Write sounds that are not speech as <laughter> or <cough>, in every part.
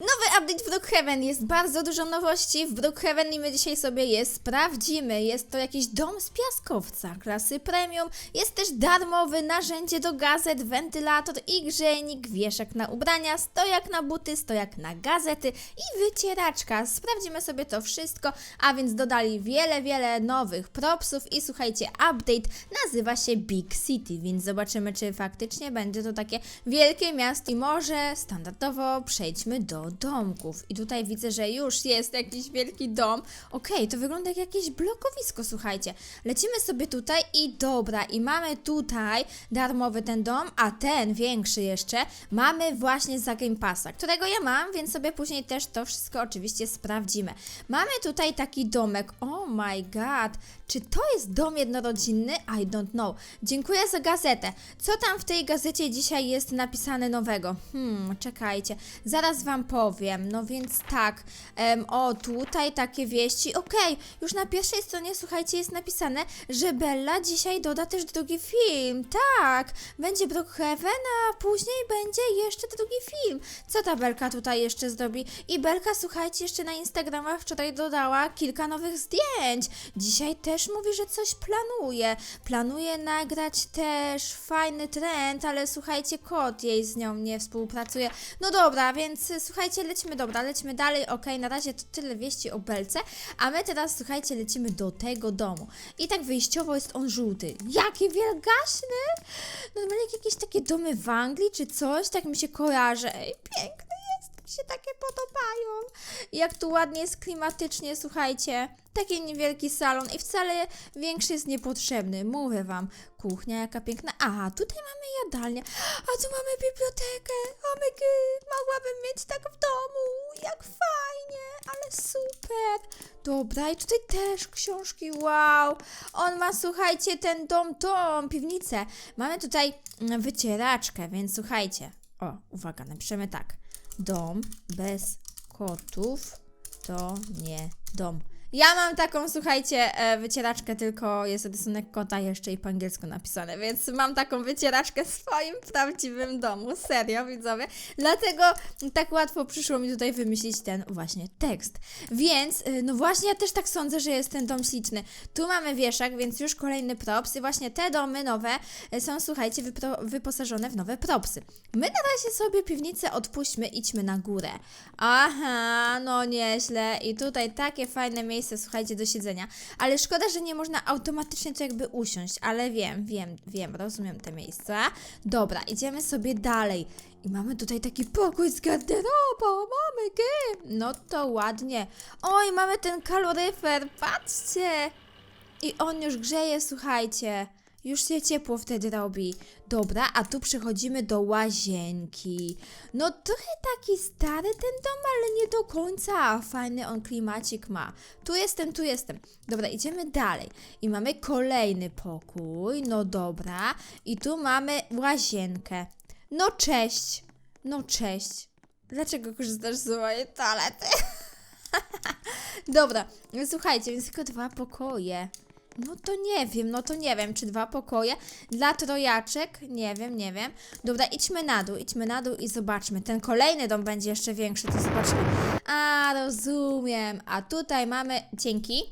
Nowy update w Brookhaven, jest bardzo dużo nowości w Brookhaven i my dzisiaj sobie je sprawdzimy. Jest to jakiś dom z piaskowca klasy premium, jest też darmowe narzędzie do gazet, wentylator i grzejnik, wieszak na ubrania, stojak na buty, stojak na gazety i wycieraczka. Sprawdzimy sobie to wszystko, a więc dodali wiele, wiele nowych propsów i słuchajcie, update nazywa się Big City, więc zobaczymy, czy faktycznie będzie to takie wielkie miasto i może standardowo przejdźmy do domków. I tutaj widzę, że już jest jakiś wielki dom. Okej, to wygląda jak jakieś blokowisko, słuchajcie. Lecimy sobie tutaj i dobra, i mamy tutaj darmowy ten dom, a ten większy jeszcze mamy właśnie za Game Passa, którego ja mam, więc sobie później też to wszystko oczywiście sprawdzimy. Mamy tutaj taki domek. Oh my god, czy to jest dom jednorodzinny? I don't know. Dziękuję za gazetę. Co tam w tej gazecie dzisiaj jest napisane nowego? Hmm, czekajcie, zaraz wam powiem. No więc tak, em, o tutaj takie wieści. Okej, już na pierwszej stronie, słuchajcie, jest napisane, że Bella dzisiaj doda też drugi film. Tak, będzie Brookhaven, a później będzie jeszcze drugi film. Co ta Belka tutaj jeszcze zrobi? I Belka, słuchajcie, jeszcze na Instagramach wczoraj dodała kilka nowych zdjęć. Dzisiaj też mówi, że coś planuje. Planuje nagrać też fajny trend, ale słuchajcie, kot jej z nią nie współpracuje. No dobra, więc y, słuchajcie, lecimy, dobra, lecimy dalej. Okej, na razie to tyle wieści o Belce, a my teraz, słuchajcie, lecimy do tego domu. I tak wyjściowo jest on żółty. Jaki wielgaśny! Normalnie jak jakieś takie domy w Anglii czy coś, tak mi się kojarzy. Ej, piękny jest, się takie podobają. Jak tu ładnie jest klimatycznie, słuchajcie. Taki niewielki salon i wcale większy jest niepotrzebny. Mówię wam, kuchnia jaka piękna. Aha, tutaj mamy jadalnię, a tu mamy bibliotekę. Omygy, mogłabym mieć tak w domu. Jak fajnie, ale super. Dobra, i tutaj też książki, wow. On ma, słuchajcie, ten dom, tą piwnicę. Mamy tutaj mm, wycieraczkę, więc słuchajcie. O, uwaga, napiszemy tak. Dom bez kotów to nie dom. Ja mam taką, słuchajcie, e, wycieraczkę, tylko jest rysunek kota jeszcze i po angielsku napisane, więc mam taką wycieraczkę w swoim prawdziwym domu, serio, widzowie. Dlatego tak łatwo przyszło mi tutaj wymyślić ten właśnie tekst. Więc, e, no właśnie, ja też tak sądzę, że jest ten dom śliczny. Tu mamy wieszak, więc już kolejny props i właśnie te domy nowe e, są, słuchajcie, wyposażone w nowe propsy. My na razie sobie piwnicę odpuśćmy, idźmy na górę. Aha, no nieźle. I tutaj takie fajne miejsce, słuchajcie, do siedzenia. Ale szkoda, że nie można automatycznie tu jakby usiąść, ale wiem, wiem, wiem, rozumiem te miejsca. Dobra, idziemy sobie dalej. I mamy tutaj taki pokój z garderobą, mamy game. No to ładnie. Oj, mamy ten kaloryfer, patrzcie. I on już grzeje, słuchajcie. Już się ciepło wtedy robi. Dobra, a tu przechodzimy do łazienki. No trochę taki stary ten dom, ale nie do końca. Fajny on klimacik ma. Tu jestem, tu jestem. Dobra, idziemy dalej. I mamy kolejny pokój. No dobra. I tu mamy łazienkę. No cześć. No cześć. Dlaczego korzystasz z mojej toalety? <laughs> Dobra, słuchajcie, więc tylko dwa pokoje. No to nie wiem, no to nie wiem, czy dwa pokoje dla trojaczek? Nie wiem, nie wiem. Dobra, idźmy na dół, idźmy na dół i zobaczmy. Ten kolejny dom będzie jeszcze większy, to zobaczmy. A, rozumiem. A tutaj mamy, dzięki.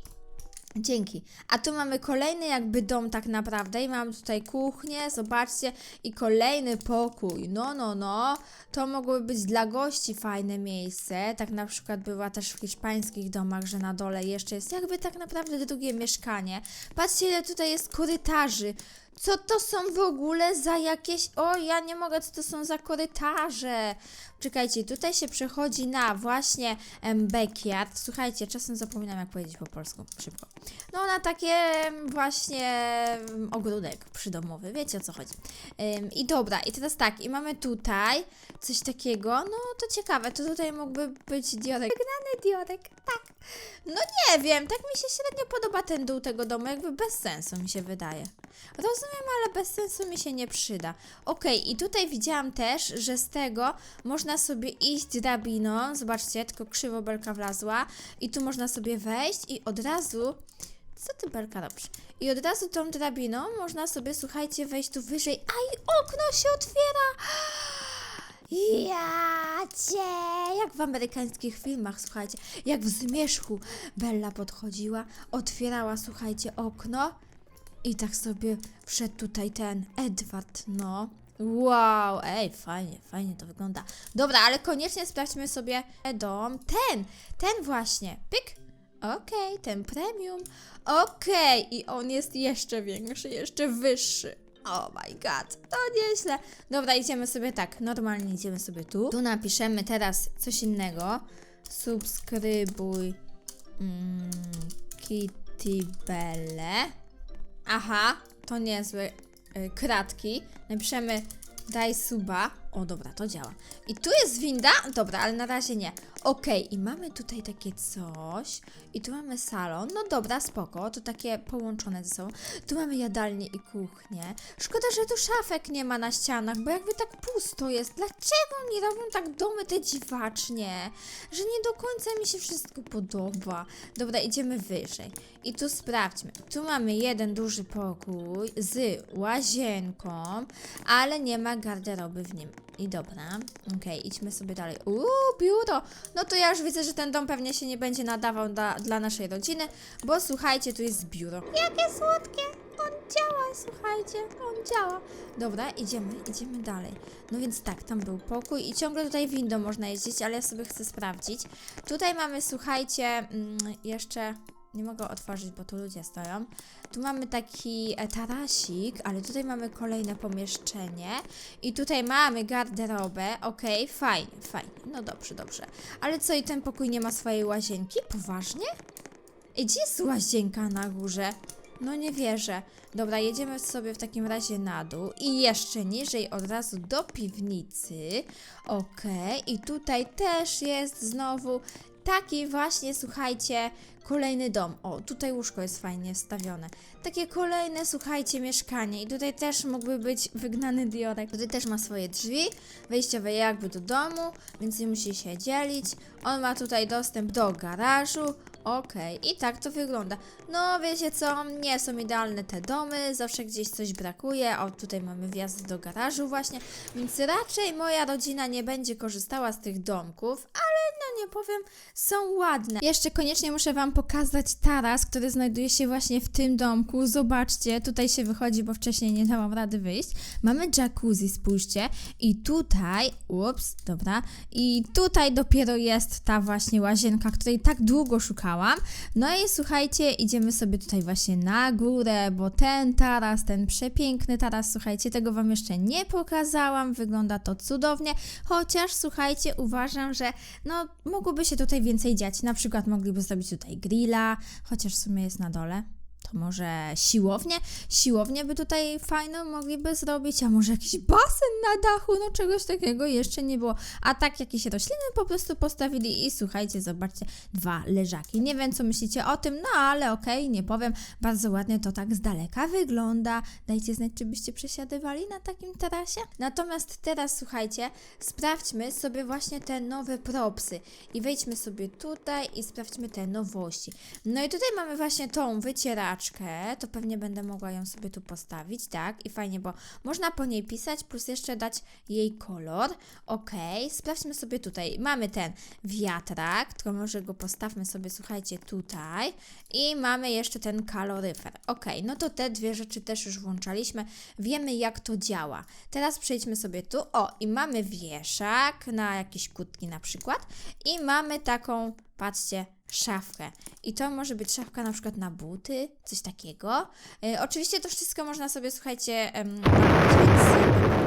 Dzięki. A tu mamy kolejny jakby dom tak naprawdę i mamy tutaj kuchnię, zobaczcie, i kolejny pokój. No, no, no. To mogłoby być dla gości fajne miejsce. Tak na przykład była też w hiszpańskich domach, że na dole jeszcze jest jakby tak naprawdę drugie mieszkanie. Patrzcie, ile tutaj jest korytarzy. Co to są w ogóle za jakieś... O, ja nie mogę, co to są za korytarze. Czekajcie, tutaj się przechodzi na właśnie em, backyard. Słuchajcie, czasem zapominam jak powiedzieć po polsku, szybko. No na takie właśnie em, ogródek przydomowy, wiecie o co chodzi. I dobra, i teraz tak, i mamy tutaj coś takiego, no to ciekawe, to tutaj mógłby być diodek. Wygnany diodek, tak. No nie wiem, tak mi się średnio podoba ten dół tego domu, jakby bez sensu mi się wydaje. Rozumiem, ale bez sensu mi się nie przyda. Okej, i tutaj widziałam też, że z tego można sobie iść drabiną. Zobaczcie, tylko krzywo belka wlazła. I tu można sobie wejść i od razu. Co ty belka robisz? I od razu tą drabiną można sobie, słuchajcie, wejść tu wyżej. A i okno się otwiera! <gasps> Ja cię! Jak w amerykańskich filmach, słuchajcie. Jak w zmierzchu Bella podchodziła, otwierała, słuchajcie, okno i tak sobie wszedł tutaj ten Edward, no. Wow, ej, fajnie, fajnie to wygląda. Dobra, ale koniecznie sprawdźmy sobie dom. Ten, ten właśnie. Pyk. Okej, ten premium. Okej, i on jest jeszcze większy, jeszcze wyższy. Oh my god, to nieźle. Dobra, idziemy sobie tak, normalnie idziemy sobie tu. Tu napiszemy teraz coś innego. Subskrybuj mm, Kitty Belle. Aha, to niezłe y, kratki. Napiszemy daj suba. O, dobra, to działa. I tu jest winda? Dobra, ale na razie nie. Okej, i mamy tutaj takie coś. I tu mamy salon. No dobra, spoko, to takie połączone ze sobą. Tu mamy jadalnię i kuchnię. Szkoda, że tu szafek nie ma na ścianach, bo jakby tak pusto jest. Dlaczego nie robią tak domy te dziwacznie? Że nie do końca mi się wszystko podoba. Dobra, idziemy wyżej. I tu sprawdźmy. Tu mamy jeden duży pokój z łazienką, ale nie ma garderoby w nim. I dobra, okej, idźmy sobie dalej. Uuu, biuro! No to ja już widzę, że ten dom pewnie się nie będzie nadawał dla, dla naszej rodziny, bo słuchajcie, tu jest biuro. Jakie słodkie! On działa, słuchajcie, on działa. Dobra, idziemy, idziemy dalej. No więc tak, tam był pokój i ciągle tutaj windą można jeździć, ale ja sobie chcę sprawdzić. Tutaj mamy, słuchajcie, mm, jeszcze nie mogę otworzyć, bo tu ludzie stoją. Tu mamy taki e, tarasik, ale tutaj mamy kolejne pomieszczenie. I tutaj mamy garderobę. Okej, fajnie, fajnie. No dobrze, dobrze. Ale co, i ten pokój nie ma swojej łazienki? Poważnie? Ej, gdzie jest łazienka na górze? No nie wierzę. Dobra, jedziemy sobie w takim razie na dół i jeszcze niżej od razu do piwnicy. Okej, i tutaj też jest znowu taki właśnie, słuchajcie, kolejny dom. O, tutaj łóżko jest fajnie wstawione. Takie kolejne, słuchajcie, mieszkanie. I tutaj też mógłby być wygnany Diorek. Tutaj też ma swoje drzwi, wejściowe jakby do domu, więc nie musi się dzielić. On ma tutaj dostęp do garażu. Okej, i tak to wygląda. No, wiecie co, nie są idealne te domy, zawsze gdzieś coś brakuje. O, tutaj mamy wjazd do garażu właśnie, więc raczej moja rodzina nie będzie korzystała z tych domków, nie powiem, są ładne. Jeszcze koniecznie muszę Wam pokazać taras, który znajduje się właśnie w tym domku. Zobaczcie, tutaj się wychodzi, bo wcześniej nie dałam rady wyjść. Mamy jacuzzi, spójrzcie, i tutaj, ups, dobra, i tutaj dopiero jest ta właśnie łazienka, której tak długo szukałam. No i słuchajcie, idziemy sobie tutaj właśnie na górę, bo ten taras, ten przepiękny taras, słuchajcie, tego Wam jeszcze nie pokazałam, wygląda to cudownie, chociaż słuchajcie, uważam, że no mogłoby się tutaj więcej dziać, na przykład mogliby zrobić tutaj grilla, chociaż w sumie jest na dole. To może siłownię? Siłownię by tutaj fajną mogliby zrobić, a może jakiś basen na dachu, no czegoś takiego jeszcze nie było. A tak jakieś rośliny po prostu postawili i słuchajcie, zobaczcie, dwa leżaki. Nie wiem, co myślicie o tym, no ale okej, nie powiem. Bardzo ładnie to tak z daleka wygląda. Dajcie znać, czy byście przesiadywali na takim tarasie. Natomiast teraz, słuchajcie, sprawdźmy sobie właśnie te nowe propsy i wejdźmy sobie tutaj i sprawdźmy te nowości. No i tutaj mamy właśnie tą wycieraczkę, to pewnie będę mogła ją sobie tu postawić, tak? I fajnie, bo można po niej pisać, plus jeszcze dać jej kolor. Ok, sprawdźmy sobie tutaj. Mamy ten wiatrak, tylko może go postawmy sobie, słuchajcie, tutaj. I mamy jeszcze ten kaloryfer. Ok, no to te dwie rzeczy też już włączaliśmy. Wiemy, jak to działa. Teraz przejdźmy sobie tu. O, i mamy wieszak na jakieś kutki na przykład. I mamy taką, patrzcie, szafkę. I to może być szafka na przykład na buty, coś takiego. E, oczywiście to wszystko można sobie, słuchajcie, em, więc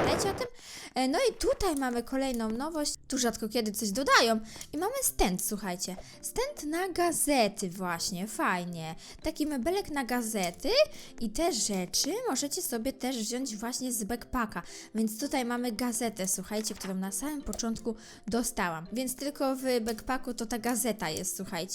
pamiętajcie o tym. E, no i tutaj mamy kolejną nowość. Tu rzadko kiedy coś dodają. I mamy stent, słuchajcie. Stent na gazety właśnie, fajnie. Taki mebelek na gazety i te rzeczy możecie sobie też wziąć właśnie z backpacka. Więc tutaj mamy gazetę, słuchajcie, którą na samym początku dostałam. Więc tylko w backpacku to ta gazeta jest, słuchajcie.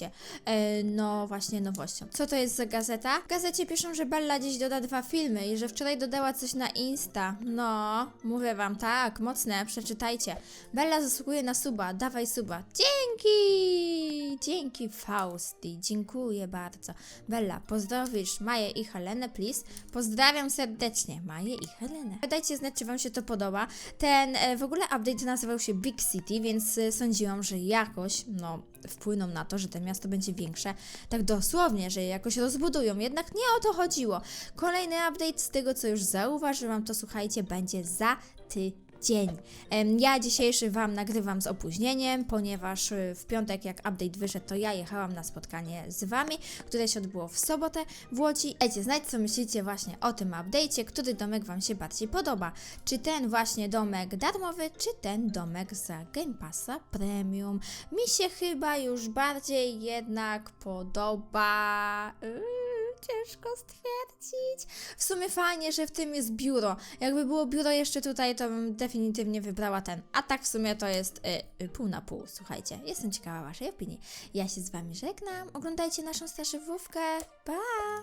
E, no właśnie nowością. Co to jest za gazeta? W gazecie piszą, że Bella dziś doda dwa filmy i że wczoraj dodała coś na Insta. No, mówię wam, tak, mocne, przeczytajcie. Bella zasługuje na suba, dawaj suba. Dzięki! Dzięki Fausti, dziękuję bardzo. Bella, pozdrowisz Maję i Helenę, please. Pozdrawiam serdecznie Maję i Helenę. Dajcie znać, czy Wam się to podoba. Ten e, w ogóle update nazywał się Big City, więc e, sądziłam, że jakoś, no, wpłyną na to, że to miasto będzie większe. Tak dosłownie, że je jakoś rozbudują. Jednak nie o to chodziło. Kolejny update z tego, co już zauważyłam, to słuchajcie, będzie za tydzień. Em, Ja dzisiejszy Wam nagrywam z opóźnieniem, ponieważ y, w piątek, jak update wyszedł, to ja jechałam na spotkanie z Wami, które się odbyło w sobotę w Łodzi. Dajcie znać, co myślicie właśnie o tym update'cie, który domek Wam się bardziej podoba. Czy ten właśnie domek darmowy, czy ten domek za Game Passa Premium. Mi się chyba już bardziej jednak podoba... Yy, ciężko stwierdzić. W sumie fajnie, że w tym jest biuro. Jakby było biuro jeszcze tutaj, to bym definitywnie wybrała ten. A tak w sumie to jest y, y, pół na pół. Słuchajcie, jestem ciekawa Waszej opinii. Ja się z Wami żegnam. Oglądajcie naszą starszywówkę. Pa!